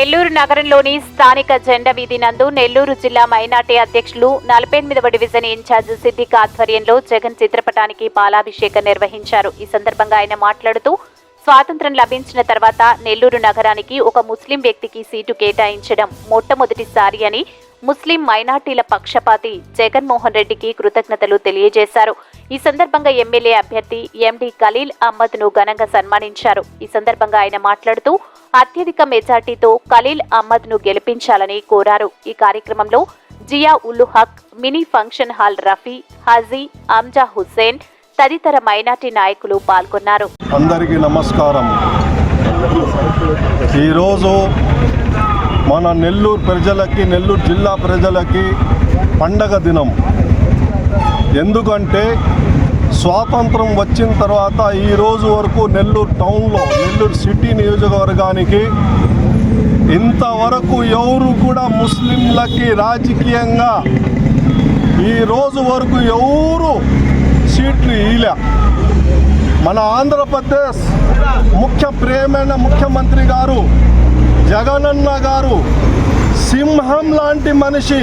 నెల్లూరు నగరంలోని స్థానిక జెండా వీధి నందు నెల్లూరు జిల్లా మైనార్టీ అధ్యక్షులు నలభై ఎనిమిదవ డివిజన్ ఇన్ఛార్జ్ సిద్దిక్ ఆధ్వర్యంలో జగన్ చిత్రపటానికి పాలాభిషేకం నిర్వహించారు. ఈ సందర్భంగా ఆయన మాట్లాడుతూ స్వాతంత్ర్యం లభించిన తర్వాత నెల్లూరు నగరానికి ఒక ముస్లిం వ్యక్తికి సీటు కేటాయించడం మొట్టమొదటిసారి అని ముస్లిం మైనార్టీల పక్షపాతి జగన్మోహన్ రెడ్డికి కృతజ్ఞతలు తెలియజేశారు. ఈ సందర్భంగా ఎమ్మెల్యే అభ్యర్థి ఎండి ఖలీల్ అహ్మద్ను ఘనంగా సన్మానించారు. ఈ సందర్భంగా ఆయన మాట్లాడుతూ అత్యధిక మెజార్టీతో ఖలీల్ అహ్మద్ను గెలిపించాలని కోరారు. ఈ కార్యక్రమంలో Zia Ul Haq mini function hall Rafi Haji Amja Hussain తదితర మైనార్టీ నాయకులు పాల్గొన్నారు. అందరికీ నమస్కారం. ఈరోజు మన నెల్లూరు ప్రజలకి నెల్లూరు జిల్లా ప్రజలకి పండగ దినం. ఎందుకంటే స్వాతంత్రం వచ్చిన తర్వాత ఈ రోజు వరకు నెల్లూరు టౌన్లో నెల్లూరు సిటీ నియోజకవర్గానికి ఇంతవరకు ఎవరు కూడా ముస్లింలకి రాజకీయంగా ఈ రోజు వరకు ఎవరు సీట్లు ఇలా మన ఆంధ్రప్రదేశ్ ముఖ్య ప్రేమైన ముఖ్యమంత్రి గారు జగనన్న గారు సింహం లాంటి మనిషి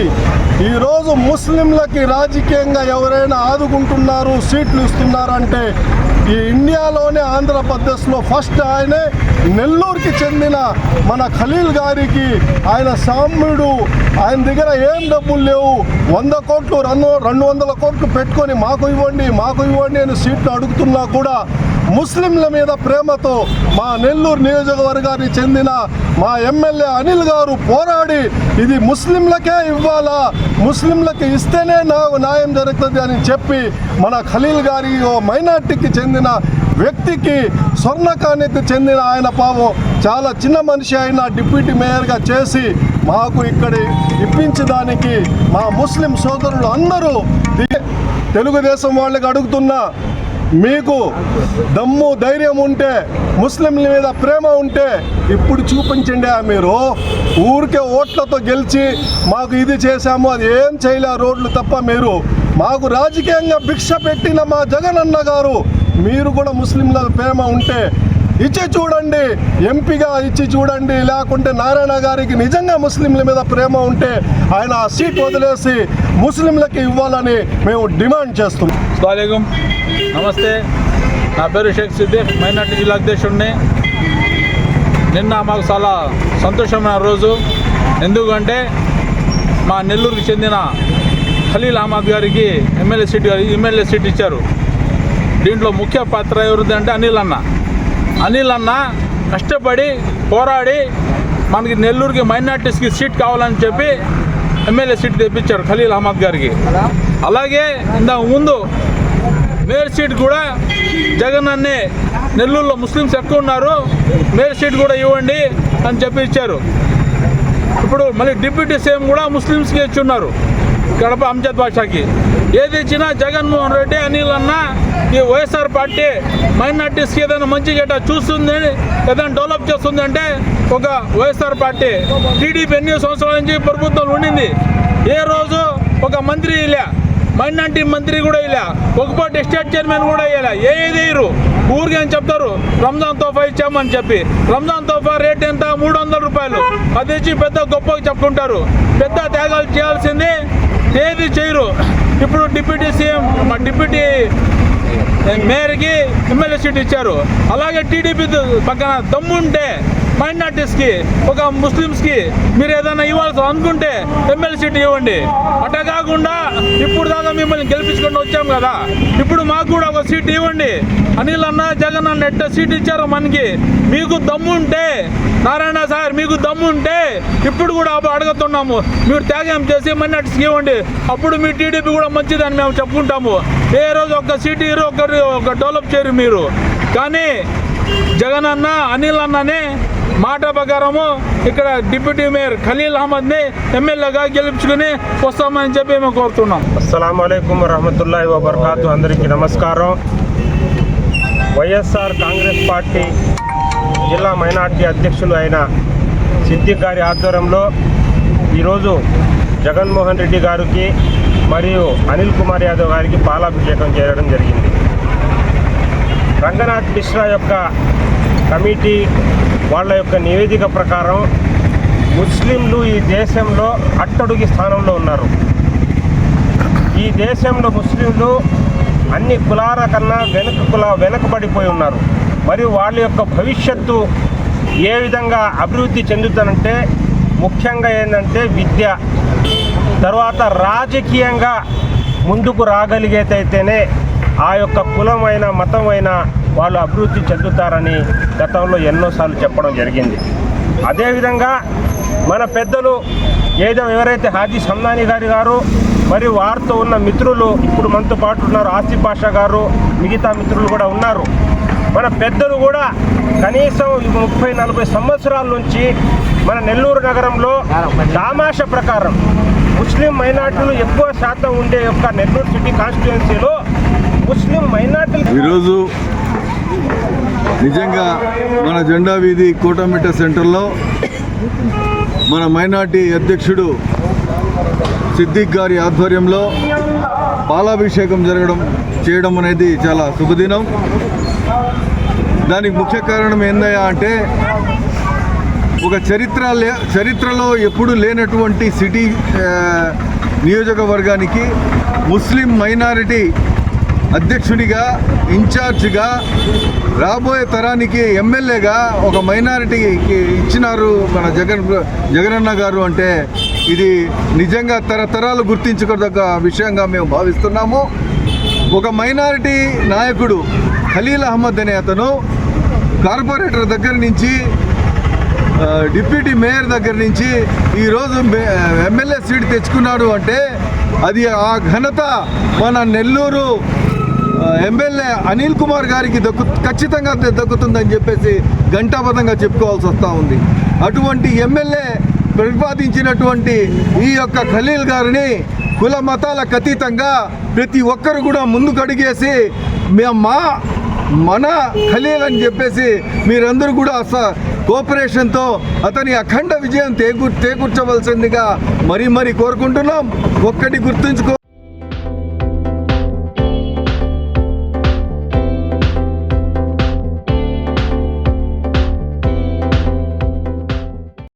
ఈరోజు ముస్లింలకి రాజకీయంగా ఎవరైనా ఆదుకుంటున్నారు సీట్లు ఇస్తున్నారంటే ఈ ఇండియాలోనే ఆంధ్రప్రదేశ్లో ఫస్ట్ ఆయనే. నెల్లూరుకి చెందిన మన ఖలీల్ గారికి ఆయన సామ్యుడు. ఆయన దగ్గర ఏం డబ్బులు లేవు. వంద కోట్లు రెండు రెండు వందల కోట్లు పెట్టుకొని మాకు ఇవ్వండి మాకు ఇవ్వండి అని సీట్లు అడుగుతున్నా కూడా ముస్లింల మీద ప్రేమతో మా నెల్లూరు నియోజకవర్గానికి చెందిన మా ఎమ్మెల్యే అనిల్ గారు పోరాడి ఇది ముస్లింలకే ఇవ్వాలా? ముస్లింలకి ఇస్తేనే నా న్యాయం జరుగుతుంది అని చెప్పి మన ఖలీల్ గారి మైనార్టీకి చెందిన వ్యక్తికి స్వర్ణకానికి చెందిన ఆయన పాపం చాలా చిన్న మనిషి అయిన డిప్యూటీ మేయర్గా చేసి మాకు ఇక్కడ ఇప్పించడానికి మా ముస్లిం సోదరులు అందరూ తెలుగుదేశం వాళ్ళకి అడుగుతున్నా మీకు దమ్ము ధైర్యం ఉంటే ముస్లింల మీద ప్రేమ ఉంటే ఇప్పుడు చూపించండి ఆ మీరు. ఊరికే ఓట్లతో గెలిచి మాకు ఇది చేశాము అది ఏం చేయలే రోడ్లు తప్ప మీరు. మాకు రాజకీయంగా భిక్ష పెట్టిన మా జగనన్న గారు మీరు కూడా ముస్లింల ప్రేమ ఉంటే ఇచ్చి చూడండి ఎంపీగా ఇచ్చి చూడండి లేకుంటే నారాయణ గారికి నిజంగా ముస్లింల మీద ప్రేమ ఉంటే ఆయన ఆ సీట్ వదిలేసి ముస్లింలకి ఇవ్వాలని మేము డిమాండ్ చేస్తున్నాం. అస్సలం నమస్తే. నా పేరు షేక్ సిద్దిక్. మైనార్టీ జిల్లా అధ్యక్షుడిని. నిన్న మాకు చాలా సంతోషమైన రోజు. ఎందుకంటే మా నెల్లూరుకి చెందిన ఖలీల్ అహ్మద్ గారికి ఎమ్మెల్యే సీట్ ఎమ్మెల్యే సీట్ ఇచ్చారు. దీంట్లో ముఖ్య పాత్ర ఎవరిది అంటే అనిల్ అన్న. అనిల్ అన్న కష్టపడి పోరాడి మనకి నెల్లూరుకి మైనార్టీస్కి సీట్ కావాలని చెప్పి ఎమ్మెల్యే సీట్ తెప్పించారు ఖలీల్ అహ్మద్ గారికి. అలాగే ఇంతకు ముందు మేయర్ సీట్ కూడా జగన్ అన్నే నెల్లూరులో ముస్లిమ్స్ ఎక్కువ ఉన్నారు. మేయర్ సీట్ కూడా ఇవ్వండి అని చెప్పి ఇచ్చారు. ఇప్పుడు మళ్ళీ డిప్యూటీ సీఎం కూడా ముస్లిమ్స్కి ఇచ్చున్నారు. కడప అంజద్ బాషాకి ఏది ఇచ్చినా జగన్మోహన్ రెడ్డి అనిల్ అన్న ఈ వైఎస్ఆర్ పార్టీ మైనార్టీస్కి ఏదైనా మంచి చెడ్డ చూస్తుంది ఏదైనా డెవలప్ చేస్తుంది అంటే ఒక వైఎస్ఆర్ పార్టీ. టీడీపీ ఎన్ని సంవత్సరాల నుంచి ప్రభుత్వం ఉండింది. ఏ రోజు ఒక మంత్రి ఇలా మైనార్టీ మంత్రి కూడా ఇలా ఒకపాటి ఎస్టేట్ చైర్మన్ కూడా ఇలా ఏది ఇరు ఊరికే అని చెప్తారు. రంజాన్ తోఫా ఇచ్చామని చెప్పి. రంజాన్ తోఫా రేట్ ఎంత? మూడు వందల రూపాయలు. అది ఇచ్చి పెద్ద గొప్పగా చెప్పుకుంటారు. పెద్ద త్యాగాలు చేయాల్సింది. ఏది చేయరు. ఇప్పుడు డిప్యూటీ సీఎం మా డిప్యూటీ మేయర్కి ఎమ్మెల్యే సీట్ ఇచ్చారు. అలాగే టీడీపీ పక్కన దమ్ముంటే మైనార్టీస్కి ఒక ముస్లిమ్స్కి మీరు ఏదైనా ఇవ్వాల్సి అనుకుంటే ఎమ్మెల్యే సీట్ ఇవ్వండి. అట్లా కాకుండా ఇప్పుడు దాకా మిమ్మల్ని గెలిపించుకొని వచ్చాం కదా. ఇప్పుడు మాకు కూడా ఒక సీట్ ఇవ్వండి. అనిల్ అన్న జగన్ అన్న ఎట్ట సీట్ ఇచ్చారు మనకి. మీకు దమ్ముంటే నారాయణ సార్ మీకు దమ్ముంటే ఇప్పుడు కూడా అడుగుతున్నాము. మీరు త్యాగం చేసి మైనార్టీస్కి ఇవ్వండి. అప్పుడు మీ టీడీపీ కూడా మంచిదని మేము చెప్పుకుంటాము. ఏ రోజు ఒక సీట్ ఇరు ఒకరు ఒక డెవలప్ చేయరు మీరు. కానీ జగన్ అన్న అనిల్ అన్ననే మాట ప్రకారము ఇక్కడ డిప్యూటీ మేయర్ ఖలీల్ అహ్మద్ని ఎమ్మెల్యేగా గెలుపుచుకుని వస్తామని చెప్పి మేము కోరుతున్నాం. అస్సలం అయికం వరహమతుల్లాhi వబర్కాతు అందరికీ నమస్కారం. వైఎస్ఆర్ కాంగ్రెస్ పార్టీ జిల్లా మైనార్టీ అధ్యక్షులు అయిన సిద్దిక్ గారి ఆధ్వర్యంలో ఈరోజు జగన్మోహన్ రెడ్డి గారికి మరియు అనిల్ కుమార్ యాదవ్ గారికి పాలాభిషేకం చేయడం జరిగింది. రంగనాథ్ మిశ్రా యొక్క కమిటీ వాళ్ళ యొక్క నివేదిక ప్రకారం ముస్లింలు ఈ దేశంలో అట్టడుగి స్థానంలో ఉన్నారు. ఈ దేశంలో ముస్లింలు అన్ని కులాల కన్నా వెనుక కుల వెనుకబడిపోయి ఉన్నారు. మరియు వాళ్ళ యొక్క భవిష్యత్తు ఏ విధంగా అభివృద్ధి చెందుతానంటే ముఖ్యంగా ఏంటంటే విద్య. తర్వాత రాజకీయంగా ముందుకు రాగలిగేతైతేనే ఆ యొక్క కులమైన మతమైన వాళ్ళు అభివృద్ధి చెందుతారని గతంలో ఎన్నోసార్లు చెప్పడం జరిగింది. అదేవిధంగా మన పెద్దలు ఏదో ఎవరైతే హాజీ సందాని గారి గారు మరియు వారితో ఉన్న మిత్రులు ఇప్పుడు మనతో పాటు ఉన్నారు ఆసిఫ్ పాషా గారు మిగతా మిత్రులు కూడా ఉన్నారు. మన పెద్దలు కూడా కనీసం ముప్పై నలభై సంవత్సరాల నుంచి మన నెల్లూరు నగరంలో దామాష ప్రకారం ముస్లిం మైనార్టీలు ఎక్కువ శాతం ఉండే యొక్క నెల్లూరు సిటీ కాన్స్టిట్యుయెన్సీలో ముస్లిం మైనార్టీలు ఈరోజు నిజంగా మన జెండా వీధి కోటమిట సెంటర్లో మన మైనార్టీ అధ్యక్షుడు సిద్దిక్ గారి ఆధ్వర్యంలో పాలాభిషేకం జరగడం చేయడం అనేది చాలా శుభదినం. దానికి ముఖ్య కారణం ఏందయ్యా అంటే ఒక చరిత్ర లే చరిత్రలో ఎప్పుడు లేనటువంటి సిటీ నియోజకవర్గానికి ముస్లిం మైనారిటీ అధ్యక్షుడిగా ఇన్ఛార్జ్గా రాబోయే తరానికి ఎమ్మెల్యేగా ఒక మైనారిటీకి ఇచ్చినారు మన జగన్ జగనన్న గారు అంటే ఇది నిజంగా తరతరాలు గుర్తించుకోదగ్గ విషయంగా మేము భావిస్తున్నాము. ఒక మైనారిటీ నాయకుడు ఖలీల్ అహ్మద్ అనే అతను కార్పొరేటర్ దగ్గర నుంచి డిప్యూటీ మేయర్ దగ్గర నుంచి ఈరోజు ఎమ్మెల్యే సీట్ తెచ్చుకున్నాడు అంటే అది ఆ ఘనత మన నెల్లూరు ఎమ్మెల్యే అనిల్ కుమార్ గారికి దక్కు ఖచ్చితంగా దక్కుతుందని చెప్పేసి ఘంటాబద్ధంగా చెప్పుకోవాల్సి వస్తూ ఉంది. అటువంటి ఎమ్మెల్యే ప్రతిపాదించినటువంటి ఈ యొక్క ఖలీల్ గారిని కుల మతాలకు అతీతంగా ప్రతి ఒక్కరు కూడా ముందుకు అడిగేసి మేము మా మన ఖలీల్ అని చెప్పేసి మీరందరూ కూడా స- కోఆపరేషన్తో అతని అఖండ విజయం తేకూ చేకూర్చవలసిందిగా మరీ మరీ కోరుకుంటున్నాం. ఒక్కటి గుర్తుంచుకో